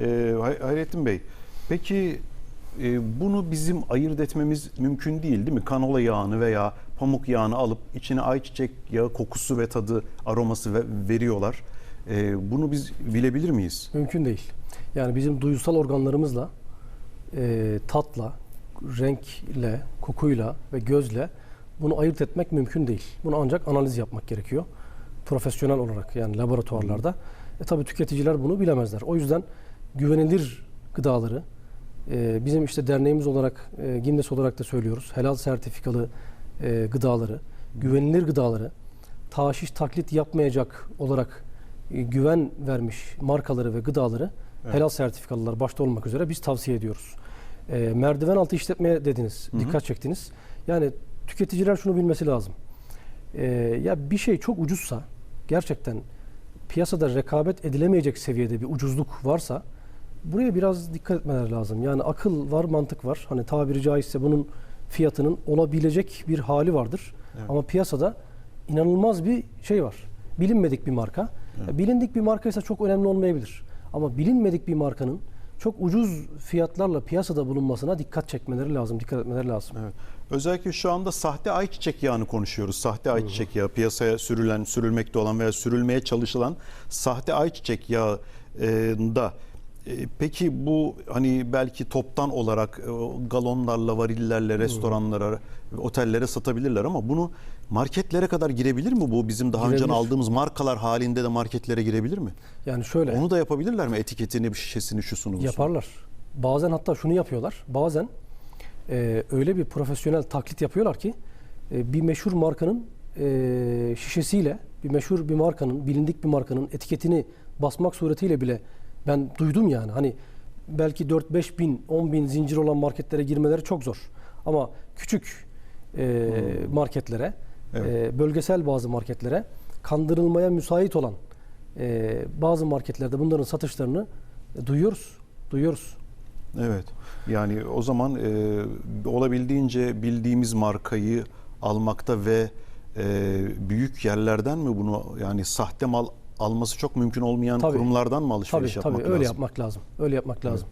Ee, Hay- Hayrettin Bey, peki e, bunu bizim ayırt etmemiz mümkün değil değil mi? Kanola yağını veya pamuk yağını alıp içine ayçiçek yağı kokusu ve tadı, aroması ve- veriyorlar. Ee, bunu biz bilebilir miyiz? Mümkün değil. Yani bizim duysal organlarımızla, e, tatla, renkle, kokuyla ve gözle bunu ayırt etmek mümkün değil. Bunu ancak analiz yapmak gerekiyor. Profesyonel olarak yani laboratuvarlarda. E tabi tüketiciler bunu bilemezler. O yüzden güvenilir gıdaları, e, bizim işte derneğimiz olarak, e, Gimdes olarak da söylüyoruz. Helal sertifikalı e, gıdaları, güvenilir gıdaları, taşiş taklit yapmayacak olarak e, güven vermiş markaları ve gıdaları Evet. helal sertifikalılar başta olmak üzere biz tavsiye ediyoruz. E, merdiven altı işletmeye dediniz, Hı hı. dikkat çektiniz. Yani tüketiciler şunu bilmesi lazım. E, ya bir şey çok ucuzsa, gerçekten piyasada rekabet edilemeyecek seviyede bir ucuzluk varsa buraya biraz dikkat etmeleri lazım. Yani akıl var, mantık var. Hani tabiri caizse bunun fiyatının olabilecek bir hali vardır. Evet. Ama piyasada inanılmaz bir şey var. Bilinmedik bir marka. Evet. Bilindik bir markaysa çok önemli olmayabilir. Ama bilinmedik bir markanın çok ucuz fiyatlarla piyasada bulunmasına dikkat çekmeleri lazım, dikkat etmeleri lazım. Evet. Özellikle şu anda sahte ayçiçek yağını konuşuyoruz. Sahte ayçiçek yağı piyasaya sürülen, sürülmekte olan veya sürülmeye çalışılan sahte ayçiçek yağında e, peki bu hani belki toptan olarak e, galonlarla, varillerle restoranlara, otellere satabilirler ama bunu marketlere kadar girebilir mi bu? Bizim daha önce aldığımız markalar halinde de marketlere girebilir mi? Yani şöyle Onu da yapabilirler mi? Etiketini, şişesini, şusunu. busunu? yaparlar. Bazen hatta şunu yapıyorlar. Bazen e, öyle bir profesyonel taklit yapıyorlar ki e, bir meşhur markanın e, şişesiyle bir meşhur bir markanın, bilindik bir markanın etiketini basmak suretiyle bile ben duydum yani. Hani belki 4-5 bin, 10 bin zincir olan marketlere girmeleri çok zor. Ama küçük e, marketlere, Hmm. Evet. e, bölgesel bazı marketlere kandırılmaya müsait olan e, bazı marketlerde bunların satışlarını e, duyuyoruz. Duyuyoruz. Evet. Yani o zaman e, olabildiğince bildiğimiz markayı almakta ve e, büyük yerlerden mi bunu yani sahte mal alması çok mümkün olmayan Tabii. kurumlardan mı Tabii alışveriş tabii yapmak öyle lazım? yapmak lazım. Öyle yapmak lazım.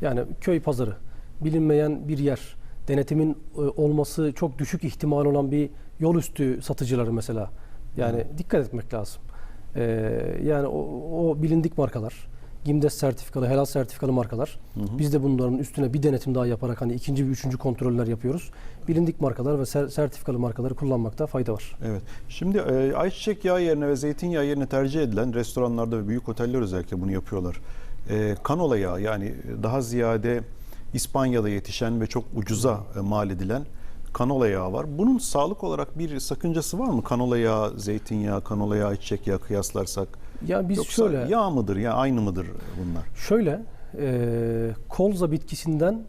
Yani köy pazarı, bilinmeyen bir yer, denetimin e, olması çok düşük ihtimal olan bir yol üstü satıcıları mesela. Yani dikkat etmek lazım. Ee, yani o, o bilindik markalar, Gimdes sertifikalı, helal sertifikalı markalar. Biz de bunların üstüne bir denetim daha yaparak hani ikinci ve üçüncü kontroller yapıyoruz. Bilindik markalar ve ser- sertifikalı markaları kullanmakta fayda var. Evet. Şimdi e, ayçiçek yağı yerine ve zeytinyağı yerine tercih edilen restoranlarda ve büyük oteller özellikle bunu yapıyorlar. E, kanola yağı yani daha ziyade İspanya'da yetişen ve çok ucuza e, mal edilen kanola yağı var. Bunun sağlık olarak bir sakıncası var mı? Kanola yağı, zeytinyağı, kanola yağı, ayçiçek yağı kıyaslarsak. Ya biz Yoksa şöyle yağ mıdır ya aynı mıdır bunlar? Şöyle, e, kolza bitkisinden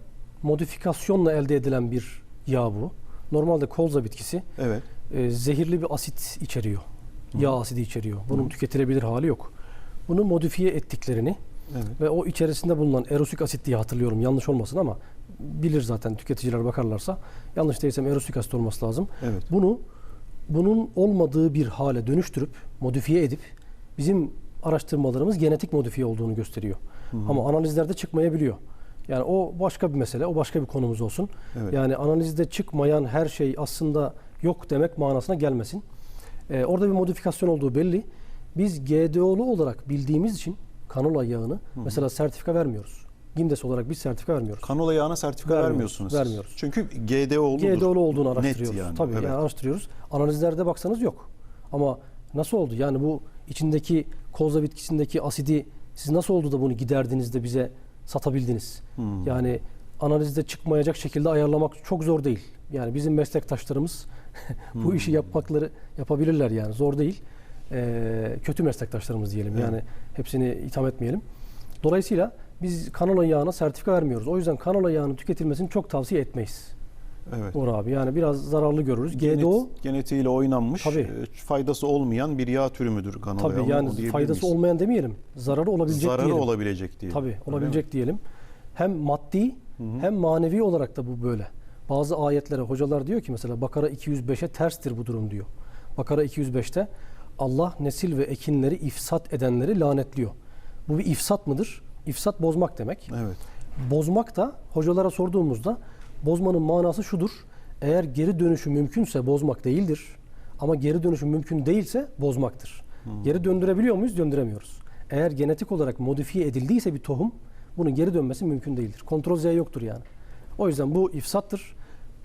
modifikasyonla elde edilen bir yağ bu. Normalde kolza bitkisi Evet. e, zehirli bir asit içeriyor. Yağ asidi içeriyor. Bunun tüketilebilir hali yok. Bunu modifiye ettiklerini Evet. ve o içerisinde bulunan erosik asit diye hatırlıyorum. Yanlış olmasın ama bilir zaten tüketiciler bakarlarsa. Yanlış değilsem erosik asit olması lazım. Evet. Bunu bunun olmadığı bir hale dönüştürüp modifiye edip bizim araştırmalarımız genetik modifiye olduğunu gösteriyor. Ama analizlerde çıkmayabiliyor. Yani o başka bir mesele, o başka bir konumuz olsun. Evet. Yani analizde çıkmayan her şey aslında yok demek manasına gelmesin. Ee, orada bir modifikasyon olduğu belli. Biz GDO'lu olarak bildiğimiz için kanola yağını mesela sertifika vermiyoruz. Gimdes olarak biz sertifika vermiyoruz. Kanola yağına sertifika Vermiyoruz, vermiyorsunuz. siz. vermiyoruz. Çünkü GDO'ludur. GDO'lu olduğunu Net araştırıyoruz. yani, Tabii evet. yani araştırıyoruz. Analizlerde baksanız yok. Ama nasıl oldu? Yani bu içindeki koza bitkisindeki asidi siz nasıl oldu da bunu giderdiniz de bize satabildiniz? Hmm. Yani analizde çıkmayacak şekilde ayarlamak çok zor değil. Yani bizim meslektaşlarımız bu işi yapmakları yapabilirler yani zor değil. Ee, kötü meslektaşlarımız diyelim. Evet. Yani hepsini itham etmeyelim. Dolayısıyla biz kanola yağına sertifika vermiyoruz. O yüzden kanola yağının tüketilmesini çok tavsiye etmeyiz. Evet. Uğur abi yani biraz zararlı görürüz. Genet- GDO genetiğiyle oynanmış, Tabii. e, faydası olmayan bir yağ türü müdür kanola yağı? tabii Onu yani faydası miyiz? olmayan demeyelim. Zararı olabilecek Zararı diyelim. olabilecek diye. Tabii olabilecek diyelim. Hem maddi hem manevi olarak da bu böyle. Bazı ayetlere hocalar diyor ki mesela Bakara 205'e terstir bu durum diyor. Bakara 205'te Allah nesil ve ekinleri ifsat edenleri lanetliyor. Bu bir ifsat mıdır? İfsat bozmak demek. Evet. Bozmak da hocalara sorduğumuzda bozmanın manası şudur. Eğer geri dönüşü mümkünse bozmak değildir. Ama geri dönüşü mümkün değilse bozmaktır. Geri döndürebiliyor muyuz? Döndüremiyoruz. Eğer genetik olarak modifiye edildiyse bir tohum bunun geri dönmesi mümkün değildir. Kontrol Z yoktur yani. O yüzden bu ifsattır.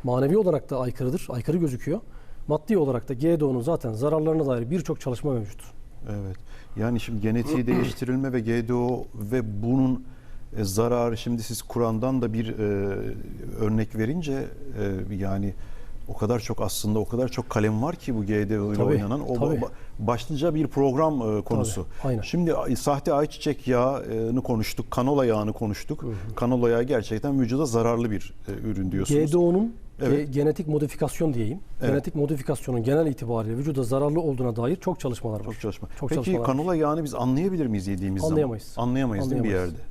Manevi olarak da aykırıdır. Aykırı gözüküyor. Maddi olarak da GDO'nun zaten zararlarına dair birçok çalışma mevcut. Evet. Yani şimdi genetiği değiştirilme ve GDO ve bunun e, zararı şimdi siz Kur'an'dan da bir e, örnek verince e, yani o kadar çok aslında o kadar çok kalem var ki bu GDO ile oynanan o tabii. ba- başlıca bir program e, konusu. Tabii, aynen. Şimdi sahte ayçiçek yağını konuştuk, kanola yağını konuştuk. Kanola yağı gerçekten vücuda zararlı bir e, ürün diyorsunuz. GDO'nun Evet. ge- genetik modifikasyon diyeyim. Evet. Genetik modifikasyonun genel itibariyle vücuda zararlı olduğuna dair çok çalışmalar var. Çok çalışma. Çok Peki çalışmalar var. yağını biz anlayabilir miyiz yediğimiz Anlayamayız. zaman? Anlayamayız. değil mi bir Anlayamayız. yerde?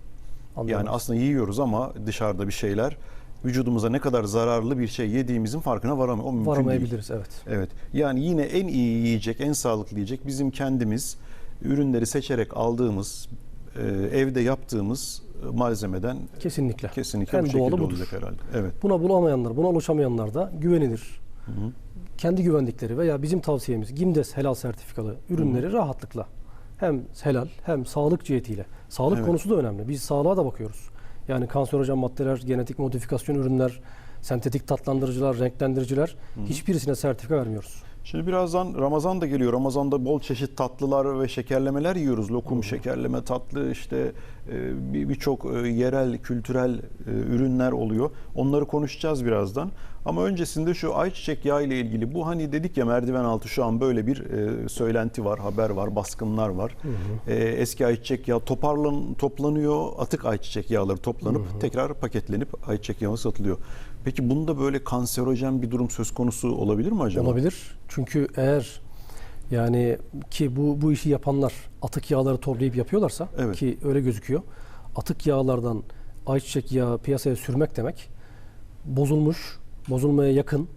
Anlayamayız. Yani aslında yiyoruz ama dışarıda bir şeyler vücudumuza ne kadar zararlı bir şey yediğimizin farkına varamıyor. O mümkün değil. varamayabiliriz evet. Evet. Yani yine en iyi yiyecek, en sağlıklı yiyecek bizim kendimiz ürünleri seçerek aldığımız, e, evde yaptığımız malzemeden Kesinlikle. kesinlikle En bu şekilde doğalı budur. olacak herhalde. Evet. Buna bulamayanlar, buna ulaşamayanlar da güvenilir. Kendi güvendikleri veya bizim tavsiyemiz Gimdes helal sertifikalı ürünleri rahatlıkla hem helal hem sağlık cihetiyle. Sağlık Evet. konusu da önemli. Biz sağlığa da bakıyoruz. Yani kanserojen maddeler, genetik modifikasyon ürünler, sentetik tatlandırıcılar, renklendiriciler hiçbirisine sertifika vermiyoruz. Şimdi birazdan Ramazan da geliyor. Ramazan'da bol çeşit tatlılar ve şekerlemeler yiyoruz. Lokum, şekerleme, tatlı işte e, bir- birçok e, yerel, kültürel e, ürünler oluyor. Onları konuşacağız birazdan. Ama öncesinde şu ayçiçek yağı ile ilgili bu hani dedik ya merdiven altı şu an böyle bir e, söylenti var, haber var, baskınlar var. E, eski ayçiçek yağı toparlan toplanıyor, atık ayçiçek yağları toplanıp tekrar paketlenip ayçiçek yağı satılıyor. Peki bunda böyle kanserojen bir durum söz konusu olabilir mi acaba? Olabilir. Çünkü eğer yani ki bu bu işi yapanlar atık yağları toplayıp yapıyorlarsa Evet. ki öyle gözüküyor. Atık yağlardan ayçiçek yağı piyasaya sürmek demek bozulmuş, bozulmaya yakın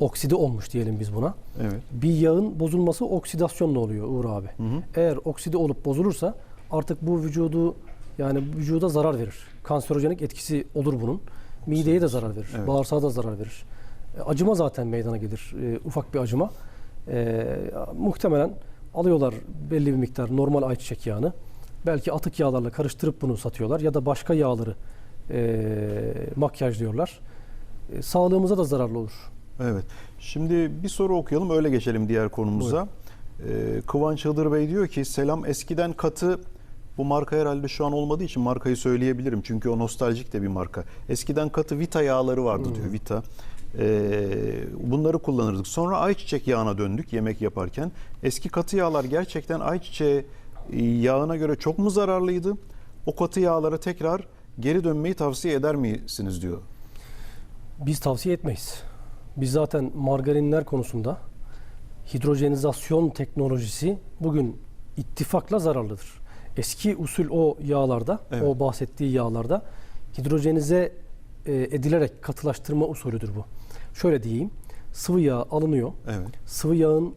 oksidi olmuş diyelim biz buna. Evet. Bir yağın bozulması oksidasyonla oluyor Uğur abi. Eğer oksidi olup bozulursa artık bu vücudu yani vücuda zarar verir. Kanserojenik etkisi olur bunun. Mideye de zarar verir. Evet. Bağırsağa da zarar verir. E, Acıma zaten meydana gelir. E, ufak bir acıma. E, muhtemelen alıyorlar belli bir miktar normal ayçiçek yağını. Belki atık yağlarla karıştırıp bunu satıyorlar ya da başka yağları e, makyajlıyorlar. E, sağlığımıza da zararlı olur. Evet. Şimdi bir soru okuyalım öyle geçelim diğer konumuza. Ee, Kıvanç Hıdır Bey diyor ki selam eskiden katı bu marka herhalde şu an olmadığı için markayı söyleyebilirim. Çünkü o nostaljik de bir marka. Eskiden katı Vita yağları vardı diyor Vita. Ee, bunları kullanırdık. Sonra ayçiçek yağına döndük yemek yaparken. Eski katı yağlar gerçekten ayçiçeği e, yağına göre çok mu zararlıydı? O katı yağlara tekrar geri dönmeyi tavsiye eder misiniz diyor. Biz tavsiye etmeyiz. Biz zaten margarinler konusunda hidrojenizasyon teknolojisi bugün ittifakla zararlıdır. Eski usul o yağlarda, Evet. o bahsettiği yağlarda hidrojenize e, edilerek katılaştırma usulüdür bu. Şöyle diyeyim, sıvı yağ alınıyor. Evet. Sıvı yağın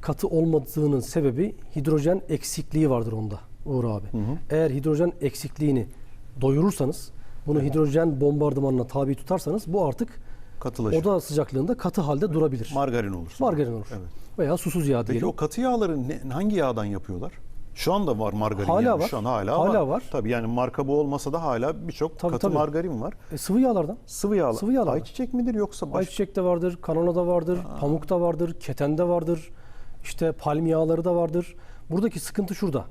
katı olmadığının sebebi hidrojen eksikliği vardır onda Uğur abi. Eğer hidrojen eksikliğini doyurursanız, bunu hidrojen bombardımanına tabi tutarsanız bu artık Katılaşır. oda sıcaklığında katı halde durabilir. Margarin olur. Margarin olur. Evet. Veya susuz yağ Peki diyelim. o katı yağları ne- hangi yağdan yapıyorlar? Şu anda var margarin. Hala yani. var. Şu an hala, Hala var. var. Tabii yani marka bu olmasa da hala birçok katı tabii. margarin var. E, sıvı yağlardan. Sıvı yağlar. Sıvı yağlar. Ayçiçek midir yoksa baş... Ayçiçek de vardır, kanola da vardır, pamuk da vardır, keten de vardır. İşte palm yağları da vardır. Buradaki sıkıntı şurada.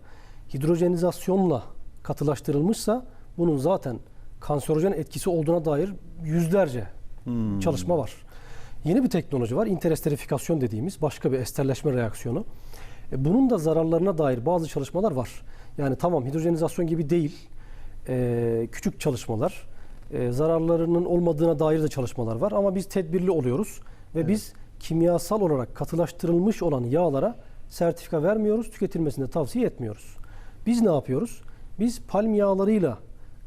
Hidrojenizasyonla katılaştırılmışsa bunun zaten kanserojen etkisi olduğuna dair yüzlerce Hmm. çalışma var. Yeni bir teknoloji var. Interesterifikasyon dediğimiz başka bir esterleşme reaksiyonu. E, bunun da zararlarına dair bazı çalışmalar var. Yani tamam hidrojenizasyon gibi değil. E, küçük çalışmalar. E, zararlarının olmadığına dair de çalışmalar var. Ama biz tedbirli oluyoruz. Ve biz kimyasal olarak katılaştırılmış olan yağlara sertifika vermiyoruz. Tüketilmesini de tavsiye etmiyoruz. Biz ne yapıyoruz? Biz palm yağlarıyla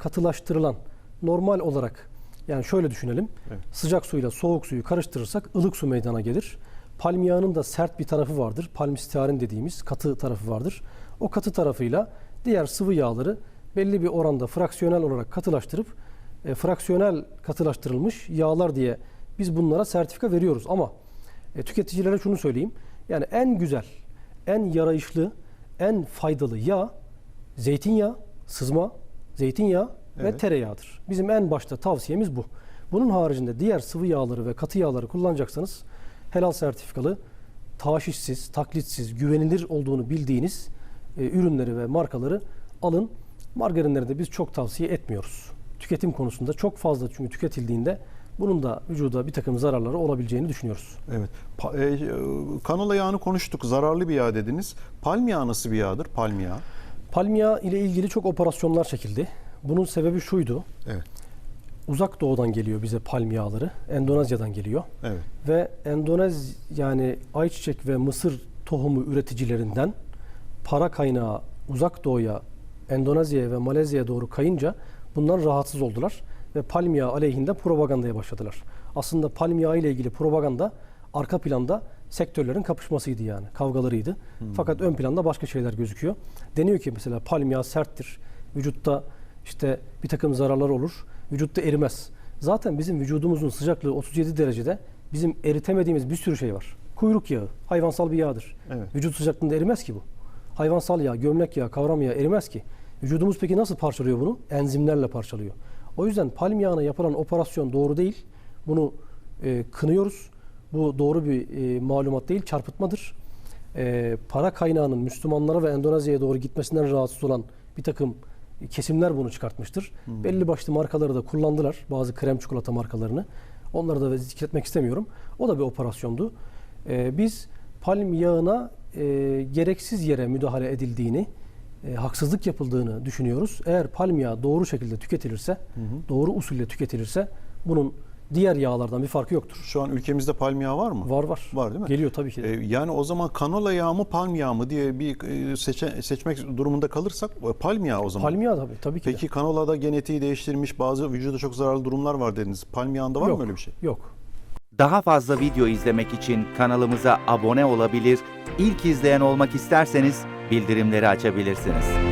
katılaştırılan normal olarak yani şöyle düşünelim. Evet. Sıcak suyla soğuk suyu karıştırırsak ılık su meydana gelir. Palm yağının da sert bir tarafı vardır. Palm stearin dediğimiz katı tarafı vardır. O katı tarafıyla diğer sıvı yağları belli bir oranda fraksiyonel olarak katılaştırıp e, fraksiyonel katılaştırılmış yağlar diye biz bunlara sertifika veriyoruz. Ama e, tüketicilere şunu söyleyeyim. Yani en güzel, en yarayışlı, en faydalı yağ zeytinyağı, sızma, zeytinyağı ve Evet. tereyağıdır. Bizim en başta tavsiyemiz bu. Bunun haricinde diğer sıvı yağları ve katı yağları kullanacaksanız helal sertifikalı, taşişsiz, taklitsiz, güvenilir olduğunu bildiğiniz e, ürünleri ve markaları alın. Margarinleri de biz çok tavsiye etmiyoruz. Tüketim konusunda çok fazla çünkü tüketildiğinde bunun da vücuda bir takım zararları olabileceğini düşünüyoruz. Evet. Pa- e, e, kanola yağını konuştuk. Zararlı bir yağ dediniz. Palm yağı nasıl bir yağdır? Palm yağı. Palm yağı ile ilgili çok operasyonlar çekildi. Bunun sebebi şuydu. Evet. Uzak doğudan geliyor bize palm yağları. Endonezya'dan geliyor. Evet. Ve Endonez yani ayçiçek ve mısır tohumu üreticilerinden para kaynağı uzak doğuya, Endonezya'ya ve Malezya'ya doğru kayınca bundan rahatsız oldular ve palm yağı aleyhinde propagandaya başladılar. Aslında palm yağı ile ilgili propaganda arka planda sektörlerin kapışmasıydı yani, kavgalarıydı. Fakat ön planda başka şeyler gözüküyor. Deniyor ki mesela palm yağı serttir. Vücutta işte bir takım zararlar olur. Vücutta erimez. Zaten bizim vücudumuzun sıcaklığı 37 derecede bizim eritemediğimiz bir sürü şey var. Kuyruk yağı, hayvansal bir yağdır. Evet. Vücut sıcaklığında erimez ki bu. Hayvansal yağ, gömlek yağı, kavram yağı erimez ki. Vücudumuz peki nasıl parçalıyor bunu? Enzimlerle parçalıyor. O yüzden palm yağına yapılan operasyon doğru değil. Bunu e, kınıyoruz. Bu doğru bir e, malumat değil, çarpıtmadır. E, para kaynağının Müslümanlara ve Endonezya'ya doğru gitmesinden rahatsız olan bir takım kesimler bunu çıkartmıştır. Belli başlı markaları da kullandılar. Bazı krem çikolata markalarını. Onları da zikretmek istemiyorum. O da bir operasyondu. E, biz palm yağına e, gereksiz yere müdahale edildiğini, e, haksızlık yapıldığını düşünüyoruz. Eğer palm yağı doğru şekilde tüketilirse, doğru usulle tüketilirse bunun diğer yağlardan bir farkı yoktur. Şu an ülkemizde palm yağı var mı? Var var. Var değil mi? Geliyor tabii ki. de. E, yani o zaman kanola yağı mı palm yağı mı diye bir e, seçe- seçmek durumunda kalırsak e, palm yağı o zaman. palm yağı tabii, tabii ki de. Peki kanolada genetiği değiştirmiş bazı vücuda çok zararlı durumlar var dediniz. Palm yağında var Yok, mı öyle bir şey? Yok. Daha fazla video izlemek için kanalımıza abone olabilir, ilk izleyen olmak isterseniz bildirimleri açabilirsiniz.